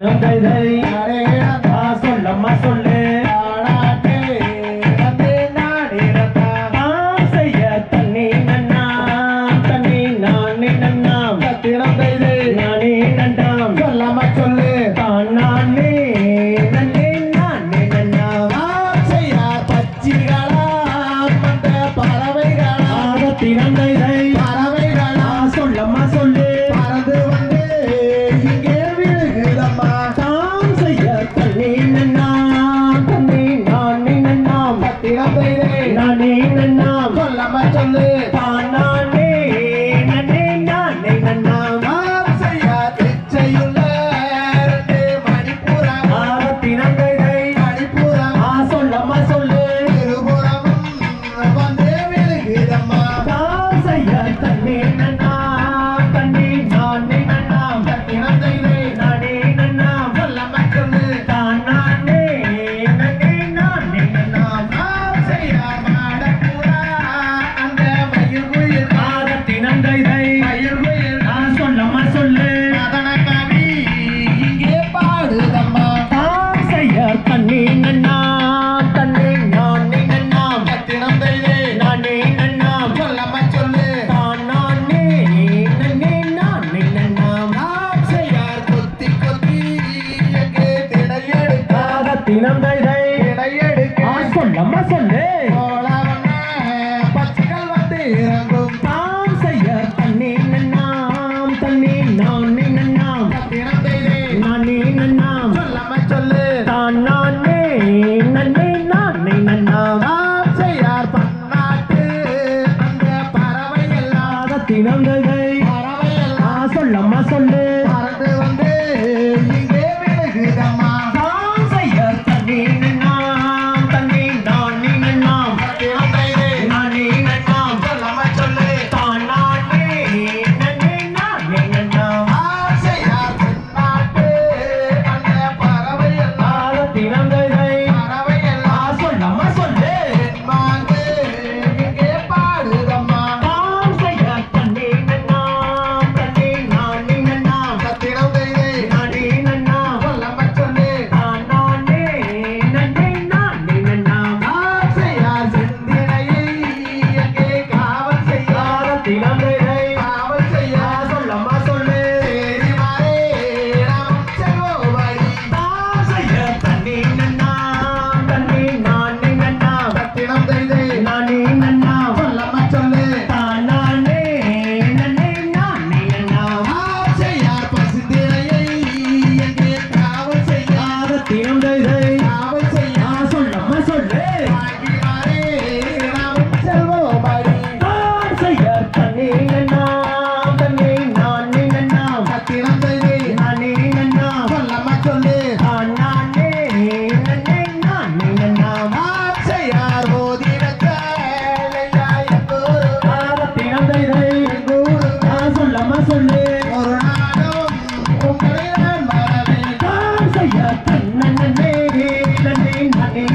No te dedicaré a solo más soledad. நானே நன்னா சொல்லமா சொல்லு. தானா இனம் தைதை சொல்லம்மா சொல்லு பச்சைகள் வந்து இறங்கும். தாம் செய்ய தண்ணி நன்னாம் தண்ணி நான் நன்னாம். இனம் தைதை நானே நன்னாம். சொல்லம்மா சொல்லு. தான் நானே நன்னே நானே நன்னாம். தாம் செய்யார் பன்னாட்டு அந்த பறவை இல்லாத சொல்லம்மா சொல்லு.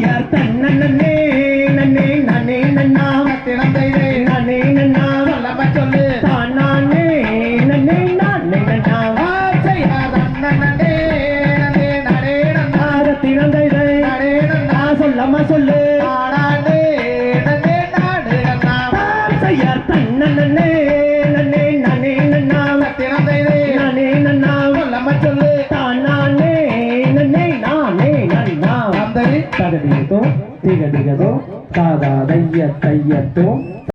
யார் தன்னே திகழ்கதோ தாதாதைய தையத்தோ